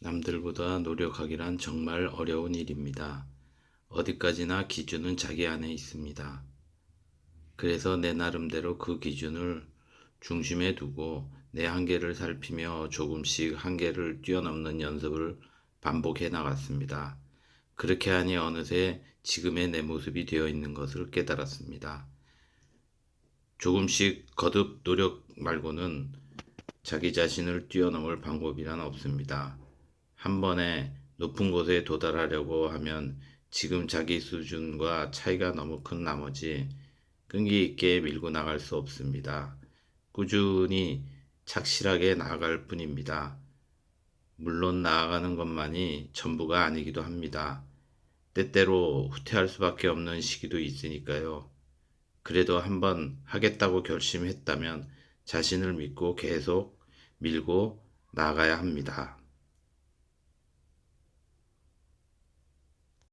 남들보다 노력하기란 정말 어려운 일입니다. 어디까지나 기준은 자기 안에 있습니다. 그래서 내 나름대로 그 기준을 중심에 두고 내 한계를 살피며 조금씩 한계를 뛰어넘는 연습을 반복해 나갔습니다. 그렇게 하니 어느새 지금의 내 모습이 되어 있는 것을 깨달았습니다. 조금씩 거듭 노력 말고는 자기 자신을 뛰어넘을 방법이란 없습니다. 한 번에 높은 곳에 도달하려고 하면 지금 자기 수준과 차이가 너무 큰 나머지 끈기 있게 밀고 나갈 수 없습니다. 꾸준히 착실하게 나아갈 뿐입니다. 물론 나아가는 것만이 전부가 아니기도 합니다. 때때로 후퇴할 수밖에 없는 시기도 있으니까요. 그래도 한번 하겠다고 결심했다면 자신을 믿고 계속 밀고 나가야 합니다.